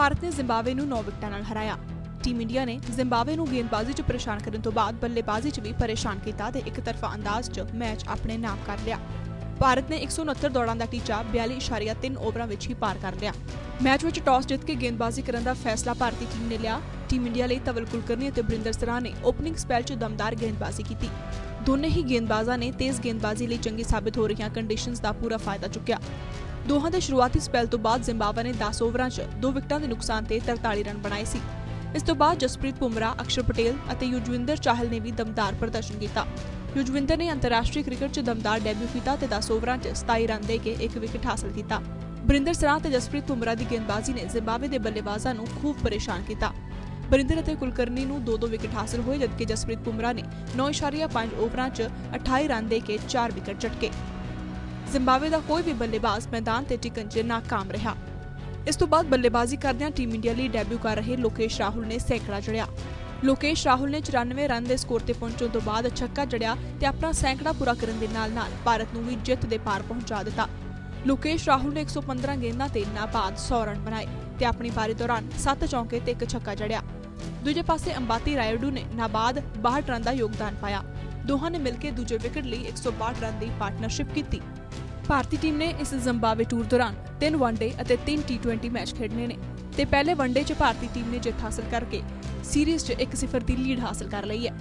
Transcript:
ਭਾਰਤ ਨੇ ਜ਼ਿੰਬਾਬਵੇ ਨੂੰ 9 ਵਿਕਟਾਂ ਨਾਲ ਹਰਾਇਆ। ਟੀਮ ਇੰਡੀਆ ਨੇ ਜ਼ਿੰਬਾਬਵੇ ਨੂੰ ਗੇਂਦਬਾਜ਼ੀ 'ਚ ਪਰੇਸ਼ਾਨ ਕਰਨ ਤੋਂ ਬਾਅਦ ਬੱਲੇਬਾਜ਼ੀ 'ਚ ਵੀ ਪਰੇਸ਼ਾਨ ਕੀਤਾ ਤੇ ਇੱਕ ਅੰਦਾਜ਼ 'ਚ ਮੈਚ ਆਪਣੇ ਨਾਮ ਕਰ ਲਿਆ। ਭਾਰਤ ਨੇ 169 ਦੌੜਾਂ ਦਾ ਟੀਚਾ 42.3 ਓਵਰਾਂ ਵਿੱਚ ਹੀ ਪਾਰ ਕਰ ਲਿਆ। ਮੈਚ ਵਿੱਚ ਟਾਸ ਜਿੱਤ ਕੇ ਗੇਂਦਬਾਜ਼ੀ ਕਰਨ ਦਾ ਫੈਸਲਾ ਭਾਰਤੀ ਟੀਮ ਨੇ ਲਿਆ। ਟੀਮ ਇੰਡੀਆ ਲਈ ਤਵਲ ਕੁਲਕਰਨੀ ਅਤੇ ਬਰਿੰਦਰ ਸਰਾਹ ਨੇ ਓਪਨਿੰਗ ਸਪੈਲ 'ਚ ਦਮਦਾਰ ਗੇਂਦਬਾਜ਼ੀ ਕੀਤੀ। ਦੋਨੇ ਹੀ ਗੇਂਦਬਾਜ਼ਾਂ ਨੇ ਤੇਜ਼ ਗੇਂਦਬਾਜ਼ੀ ਲਈ ਚੰਗੀ ਸਾਬਿਤ ਹੋ ਰਹੀਆਂ ਕੰਡੀਸ਼ਨਸ ਦਾ ਪੂਰਾ ਫਾਇਦਾ ਚੁੱਕਿਆ। ਦੋਹਾਂ ਦੇ ਸ਼ੁਰੂਆਤੀ ਸਪੈਲ ਤੋਂ ਬਾਅਦ ਜ਼ਿੰਬਾਬਵੇ ਨੇ 10 ਓਵਰਾਂ 'ਚ 2 ਵਿਕਟਾਂ ਦੇ ਨੁਕਸਾਨ ਤੇ 43 ਰਨ ਬਣਾਏ ਸੀ। ਇਸ ਤੋਂ ਬਾਅਦ ਜਸਪ੍ਰੀਤ ਬੁਮਰਾਹ, ਅਕਸ਼ਰ ਪਟੇਲ ਅਤੇ ਯੁਜਵਿੰਦਰ ਚਾਹਲ ਨੇ ਵੀ ਦਮਦਾਰ ਪ੍ਰਦਰਸ਼ਨ ਕੀਤਾ। ਯੁਜਵਿੰਦਰ ਨੇ ਅੰਤਰਰਾਸ਼ਟਰੀ ਕ੍ਰਿਕਟ 'ਚ ਦਮਦਾਰ ਡੈਬਿਊ ਕੀਤਾ ਤੇ 10 ਓਵਰਾਂ 'ਚ 27 ਰਨ ਦੇ ਕੇ ਇੱਕ ਵਿਕਟ ਹਾਸਲ ਕੀਤਾ। ਬਰਿੰਦਰ ਸਰਾਹ ਤੇ ਜਸਪ੍ਰੀਤ ਬੁਮਰਾਹ ਦੀ ਗੇਂਦਬਾਜ਼ੀ ਨੇ ਜ਼ਿੰਬਾਬਵੇ ਦੇ ਬੱਲੇਬਾਜ਼ਾਂ ਨੂੰ ਖੂਬ ਪਰੇਸ਼ਾਨ ਕੀਤਾ। ਬਰਿੰਦਰ ਅਤੇ ਕੁਲਕਰਨੀ ਨੂੰ 2-2 ਵਿਕਟ ਹਾਸਲ ਹੋਏ ਜਦਕਿ ਜਸਪ੍ਰੀਤ ਬੁਮਰਾਹ ਨੇ 9.5 ਓਵਰਾਂ 'ਚ 28 ਰਨ ਦੇ ਕੇ 4 ਵਿਕਟ ਝਟਕੇ। ਜ਼ਿੰਬਾਬਵੇ ਦਾ ਕੋਈ ਵੀ ਬੱਲੇਬਾਜ਼ ਮੈਦਾਨ ਤੇ ਟਿਕਣ 'ਚ ਨਾਕਾਮ ਰਿਹਾ। ਇਸ ਤੋਂ ਬਾਅਦ ਬੱਲੇਬਾਜ਼ੀ ਕਰਦਿਆਂ ਟੀਮ ਇੰਡੀਆ ਲਈ ਡੈਬਿਊ ਕਰ ਰਹੇ ਲੋਕੇਸ਼ ਰਾਹੁਲ ਨੇ ਸੈਂਕੜਾ ਜੜਿਆ। ਲੋਕੇਸ਼ ਰਾਹੁਲ ਨੇ 94 ਰਨ ਦੇ ਸਕੋਰ ਤੇ ਪਹੁੰਚਣ ਤੋਂ ਬਾਅਦ ਛੱਕਾ ਜੜਿਆ ਤੇ ਆਪਣਾ ਸੈਂਕੜਾ ਪੂਰਾ ਕਰਨ ਦੇ ਨਾਲ-ਨਾਲ ਭਾਰਤ ਨੂੰ ਵੀ ਜਿੱਤ ਦੇ ਪਾਰ ਪਹੁੰਚਾ ਦਿੱਤਾ। ਲੋਕੇਸ਼ ਰਾਹੁਲ ਨੇ 115 ਗੇਂਦਾਂ ਤੇ ਨਾਬਾਦ 100 ਰਨ ਬਣਾਏ ਤੇ ਆਪਣੀ ਪਾਰੀ ਦੌਰਾਨ 7 ਚੌਕੇ ਤੇ ਇੱਕ ਛੱਕਾ ਜੜਿਆ। ਦੂਜੇ ਪਾਸੇ ਅੰਬਾਤੀ ਰਾਇਡੂ ਨੇ ਨਾਬਾਦ 62 ਰਨ ਦਾ ਯੋਗਦਾਨ ਪਾਇਆ। ਦੋਹਾਂ ਨੇ ਮਿਲ ਕੇ ਦੂਜੇ ਵਿਕਟ ਲਈ 162 ਰਨ ਦੀ ਪਾਰਟਨਰਸ਼ਿਪ ਕੀਤੀ। ਭਾਰਤੀ ਟੀਮ ਨੇ ਇਸ ਜ਼ਿੰਬਾਬਵੇ ਟੂਰ ਦੌਰਾਨ ਤਿੰਨ ਵਨਡੇ ਅਤੇ 3 ਟੀ20 ਮੈਚ ਖੇਡਣੇ ਨੇ ਤੇ ਪਹਿਲੇ ਵਨਡੇ 'ਚ ਭਾਰਤੀ ਟੀਮ ਨੇ ਜਿੱਤ ਹਾਸਲ ਕਰਕੇ ਸੀਰੀਜ਼ 'ਚ 1-0 ਦੀ ਲੀਡ ਹਾਸਲ ਕਰ ਲਈ ਹੈ।